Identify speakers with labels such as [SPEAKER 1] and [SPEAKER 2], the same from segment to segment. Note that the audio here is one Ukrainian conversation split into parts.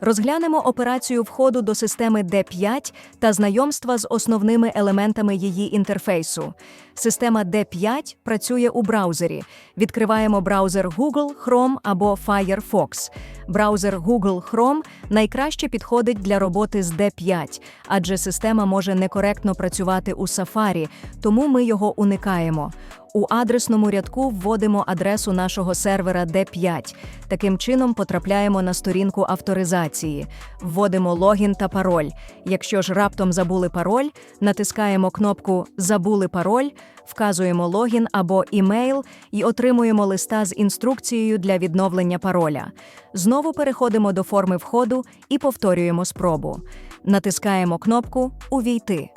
[SPEAKER 1] Розглянемо операцію входу до системи D5 та знайомства з основними елементами її інтерфейсу. Система D5 працює у браузері. Відкриваємо браузер Google, Chrome або Firefox. Браузер Google Chrome найкраще підходить для роботи з D5, адже система може некоректно працювати у Safari, тому ми його уникаємо. У адресному рядку вводимо адресу нашого сервера D5. Таким чином потрапляємо на сторінку авторизації. Вводимо логін та пароль. Якщо ж раптом забули пароль, натискаємо кнопку Забули пароль, вказуємо логін або імейл і отримуємо листа з інструкцією для відновлення пароля. Знову переходимо до форми входу і повторюємо спробу. Натискаємо кнопку Увійти.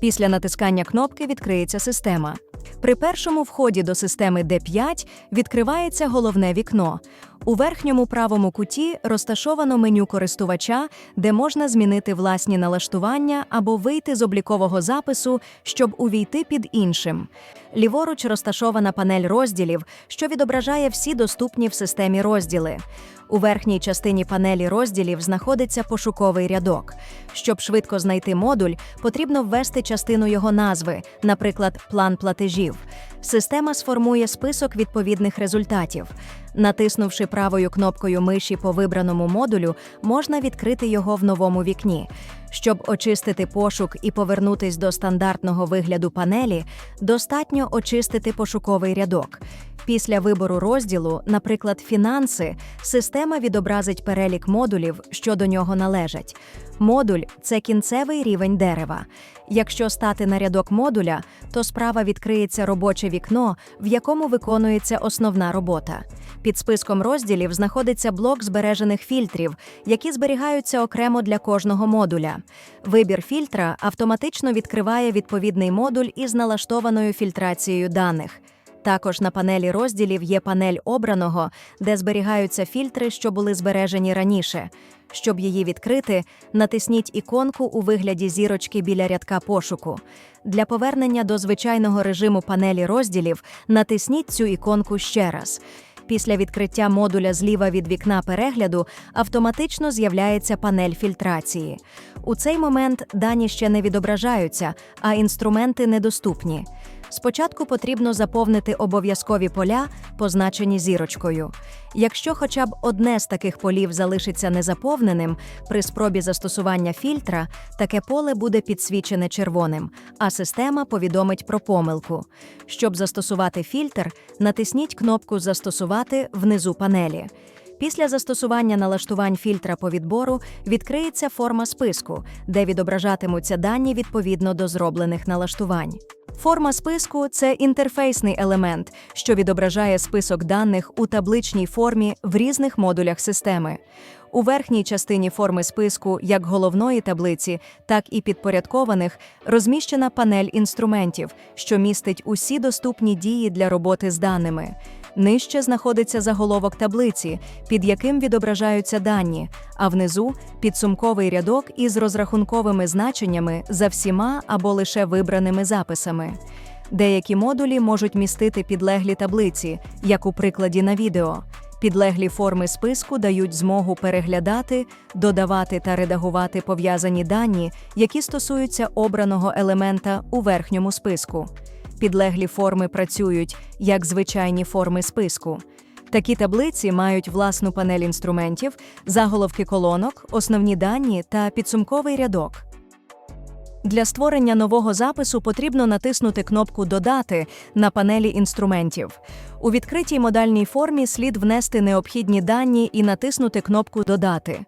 [SPEAKER 1] Після натискання кнопки відкриється система. При першому вході до системи D5 відкривається головне вікно. У верхньому правому куті розташовано меню користувача, де можна змінити власні налаштування або вийти з облікового запису, щоб увійти під іншим. Ліворуч розташована панель розділів, що відображає всі доступні в системі розділи. У верхній частині панелі розділів знаходиться пошуковий рядок. Щоб швидко знайти модуль, потрібно ввести частину його назви, наприклад, план платежів. Система сформує список відповідних результатів. Натиснувши правою кнопкою миші по вибраному модулю, можна відкрити його в новому вікні. Щоб очистити пошук і повернутись до стандартного вигляду панелі, достатньо очистити пошуковий рядок. Після вибору розділу, наприклад, фінанси, система відобразить перелік модулів, що до нього належать. Модуль це кінцевий рівень дерева. Якщо стати на рядок модуля, то справа відкриється робоче вікно, в якому виконується основна робота. Під списком розділів знаходиться блок збережених фільтрів, які зберігаються окремо для кожного модуля. Вибір фільтра автоматично відкриває відповідний модуль із налаштованою фільтрацією даних. Також на панелі розділів є панель обраного, де зберігаються фільтри, що були збережені раніше. Щоб її відкрити, натисніть іконку у вигляді зірочки біля рядка пошуку. Для повернення до звичайного режиму панелі розділів натисніть цю іконку ще раз. Після відкриття модуля зліва від вікна перегляду автоматично з'являється панель фільтрації. У цей момент дані ще не відображаються, а інструменти недоступні. Спочатку потрібно заповнити обов'язкові поля, позначені зірочкою. Якщо хоча б одне з таких полів залишиться незаповненим, при спробі застосування фільтра таке поле буде підсвічене червоним, а система повідомить про помилку. Щоб застосувати фільтр, натисніть кнопку Застосувати внизу панелі. Після застосування налаштувань фільтра по відбору відкриється форма списку, де відображатимуться дані відповідно до зроблених налаштувань. Форма списку це інтерфейсний елемент, що відображає список даних у табличній формі в різних модулях системи. У верхній частині форми списку, як головної таблиці, так і підпорядкованих, розміщена панель інструментів, що містить усі доступні дії для роботи з даними. Нижче знаходиться заголовок таблиці, під яким відображаються дані, а внизу підсумковий рядок із розрахунковими значеннями за всіма або лише вибраними записами. Деякі модулі можуть містити підлеглі таблиці, як у прикладі на відео. Підлеглі форми списку дають змогу переглядати, додавати та редагувати пов'язані дані, які стосуються обраного елемента у верхньому списку. Підлеглі форми працюють як звичайні форми списку. Такі таблиці мають власну панель інструментів, заголовки колонок, основні дані та підсумковий рядок. Для створення нового запису потрібно натиснути кнопку Додати на панелі інструментів. У відкритій модальній формі слід внести необхідні дані і натиснути кнопку Додати.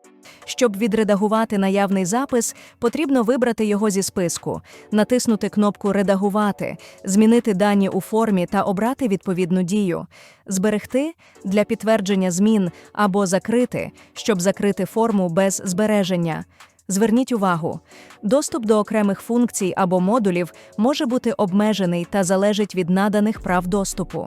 [SPEAKER 1] Щоб відредагувати наявний запис, потрібно вибрати його зі списку, натиснути кнопку Редагувати, змінити дані у формі та обрати відповідну дію, зберегти для підтвердження змін або закрити, щоб закрити форму без збереження. Зверніть увагу, доступ до окремих функцій або модулів може бути обмежений та залежить від наданих прав доступу.